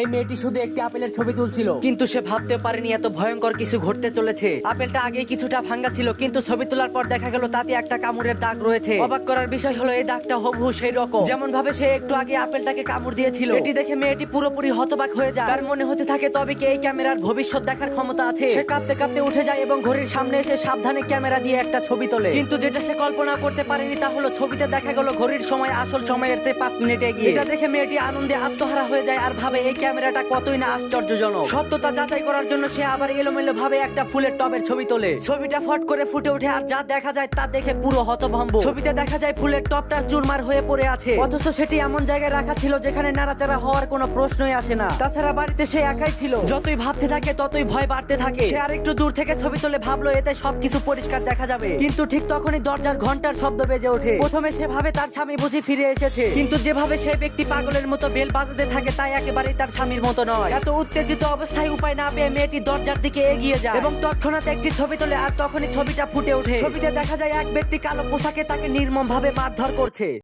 এই মেয়েটি শুধু একটি আপেলের ছবি তুলছিল। কিন্তু সে ভাবতে পারেনি এত ভয়ঙ্কর কিছু ঘটতে চলেছে। আপেলটা আগে কিছুটা ভাঙ্গা ছিল, কিন্তু ছবি তোলার পর দেখা গেল তাতে একটা কামড়ের দাগ রয়েছে। অবাক করার বিষয় হলো, এই দাগটা হবহু সেই রকম যেমন ভাবে সে একটু আগে আপেলটাকে কামড় দিয়েছিল। এটি দেখে মেয়েটি পুরোপুরি হতবাক হয়ে যায়। তার মনে হতে থাকে, তবে কি এই ক্যামেরার ভবিষ্যৎ দেখার ক্ষমতা আছে? সে কাঁপতে কাঁপতে উঠে যায় এবং ঘড়ির সামনে এসে সাবধানে ক্যামেরা দিয়ে একটা ছবি তোলে। কিন্তু যেটা সে কল্পনা করতে পারেনি তা হলো, ছবিতে দেখা গেল ঘড়ির সময় আসল সময়ের চেয়ে পাঁচ মিনিট এগিয়ে। এটা দেখে মেয়েটি আনন্দে আত্মহারা হয়ে যায় আর ভাবে, এই ক্যামেরাটা কতই না আশ্চর্যজনক। সত্যতা যাচাই করার জন্য সে আবার এলোমেলো ভাবে একটা ফুলের টবের ছবি তোলে। ছবিটা ফট করে ফুটে ওঠে আর যা দেখা যায় তা দেখে পুরো হতভম্ব। ছবিতে দেখা যায় ফুলের টবটা চুরমার হয়ে পড়ে আছে। অথচ সেটি এমন জায়গায় রাখা ছিল যেখানে নাড়াচাড়া হওয়ার কোনো প্রশ্নই আসে না। তাছাড়া বাড়িতে সে একাই ছিল। যতই ভাবতে থাকে, ততই ভয় বাড়তে থাকে। সে আর একটু দূর থেকে ছবি তুলে ভাবলো, এতে সবকিছু পরিষ্কার দেখা যাবে। কিন্তু ঠিক তখনই দরজার ঘণ্টার শব্দ বেজে ওঠে। প্রথমে সে ভাবে তার স্বামী বুঝি ফিরে এসেছে। কিন্তু যেভাবে সেই ব্যক্তি পাগলের মতো বেল বাজাতে থাকে, তাই একেবারেই তার স্বামীর মতো নয়। এত উত্তেজিত অবস্থায় উপায় না পেয়ে মেয়েটি দরজার দিকে এগিয়ে যায়। এবং তৎক্ষণাৎ একটি ছবি তোলে আর তখনই ছবিটা ফুটে ওঠে। ছবিতে দেখা যায় এক ব্যক্তি কালো পোশাকে তাকে নির্মম ভাবে মারধর করছে।